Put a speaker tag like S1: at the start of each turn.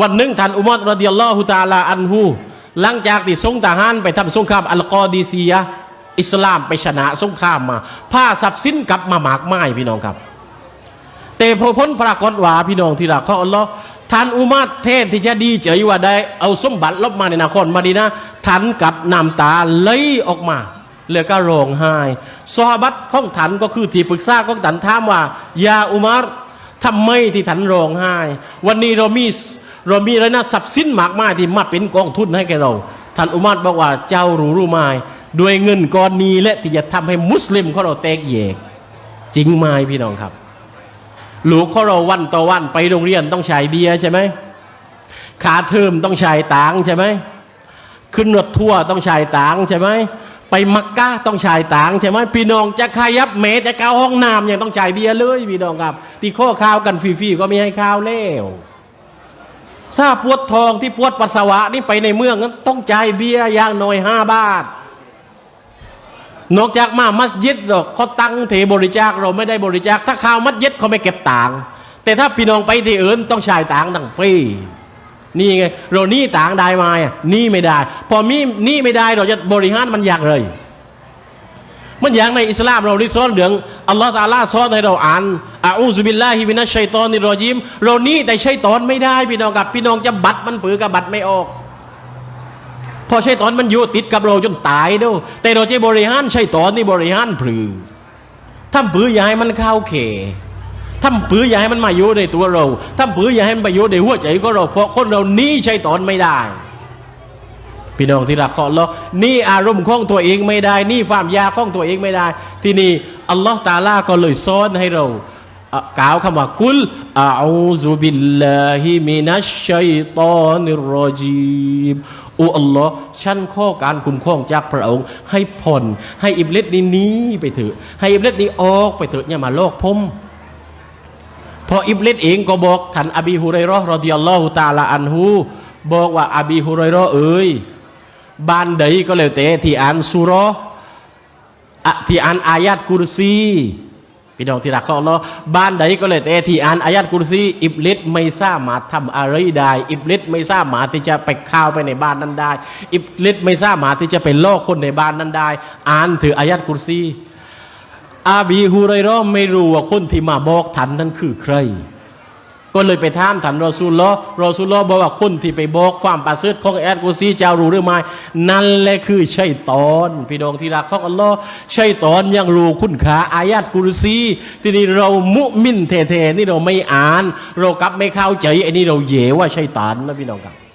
S1: วันหนึ่งท่านอุมัรรดิยัลลอฮุตาลาอันฮูหลังจากที่ส่งทหารไปทำสงครามอัลกอดีซีย อิสลามไปชนะสงครามมาผ้าทรัพย์สินกลับมาหมากไม้พี่น้องครับแต่พอพ้นปรากฏว่าพี่น้องที่รักของอัลลอฮ์ท่านอุมัรเทศที่จะดีเฉยว่าได้เอาสมบัติลบมาในนครมาดีนะท่านกับน้ำตาไหลออกมาเลยก็ร้องไห้ซอฮบัตของท่านก็คือที่ปรึกษาของท่านถามว่ายาอุมัรทำไมที่ท่านร้องไห้ วันนี้เรามี เรามีอะไรนะทรัพย์สินมากมายที่มาเป็นกองทุนให้แกเรา ท่านอุมัรบอกว่าเจ้ารู้รู้ไหมด้วยเงินก้อนนี้และที่จะทำให้มุสลิมของเราแตกแยก จริงไหมพี่น้องครับ ลูกของเราวันต่อวันไปโรงเรียนต้องใช้เบียร์ใช่ไหมขาเทอมต้องใช้ต่างใช่ไหมขึ้นรถทัวต้องใช้ต่างใช่ไหมไปมักกะต้องใช้ต่างใช่ไหมพี่น้องจะขยับเมจะเข้าห้องน้ำยังต้องใช้เบียร์เลยพี่น้องครับ ที่ข้อข้าวกันฟรีๆก็ไม่ให้ข้าวแล้ว ทราบปวดทองที่ปวดปัสสาวะนี่ไปในเมืองนั้นต้องจ่ายเบียอย่างน้อยห้าบาท นอกจากมามัสยิดหรอกเขาตั้งเทบริจาคเราไม่ได้บริจาค ถ้าข้าวมัสยิดเขาไม่เก็บต่างค์แต่ถ้าพี่น้องไปที่อื่นต้องใช้ต่างค์ตั้งฟรีนี่ไงเรานี่ต่างค์ได้มาอะนี่ไม่ได้ พอมีนี่ไม่ได้เราจะบริหารมันอย่างเลย มันอย่างในอิสลามเราได้สอนเรื่องอัลลอฮฺตาลาสอนให้เราอ่านอาอูซุบิลลาฮิมินัชชัยตอนิรรอญิม เรานี่แต่ชัยตอนไม่ได้พี่น้องกับพี่น้องจะบัตรมันปือกับบัตรไม่ออกพอใช่ตอนมันอยู่ติดกับเราจนตายเด้อแต่เราจะบริหารใช่ตอนนี่บริหารพลือทำปืออย่าให้มันเข้าเขทำปืออย่าให้มันมาอยู่ในตัวเราทำปืออย่าให้มันมาอยู่ในหัวใจของเราเพราะคนเรานี่ใช่ตอนไม่ได้ พี่น้องที่รักของเรานี่อารมณ์ของตัวเองไม่ได้ นี่ความยากของตัวเองไม่ได้ ที่นี่อัลลอฮ์ตาลาก็เลยสอนให้เรากล่าวคำว่ากุลอาอูซุบิลลาฮิมินัชชัยตอนิรรอจีมอ้อัลลอฮ์ฉันข้อการคุ้มครองจากพระองค์ ให้ผ่อนให้อิบลิสนี้หนี้ไปเถอะให้อิบลิสนี้ออกไปเถอะอย่ามาโลกผมพออิบลิสเองก็บอกท่านอบีฮุไรเราะห์รอดิยัลลอฮุตาลาอันฮูบอกว่าอบีฮุไรเราะห์เอ้ย บ้านใดก็แล้วแต่ที่อ่านสุรอที่อ่านอายาตกุรซีพี่น้องที่รักของอัลลอฮ์บ้านใดก็เลยแต่ที่อ่านอายาตกุรซีอิบลิสไม่สามารถทำอะไรได้อิบลิสไม่สามารถที่จะไปข้าวไปในบ้านนั้นได้ อิบลิสไม่สามารถที่จะไปลอกคนในบ้านนั้นได้ อ่านถืออายาตกุรซีอาบีฮูไรรอไม่รู้ว่าคนที่มาบอกท่านนั้นคือใคร ก็เลยไปถามท่านรอซูลลอรอซูลลอบอกว่าคนที่ไปบอกความประเสริฐของแอดกุซีเจ้ารู้หรือไม่นั่นแหละคือชัยตอน พี่น้องที่รักของอัลลอฮ์ชัยตอนยังรู้คุณค่าอายัดกุรซี ทีนี้เรามุมินเทๆนี่เราไม่อ่าน เรากลับไม่เข้าใจไอ้นี่เราเหยว่าชัยตานนะพี่น้องครับ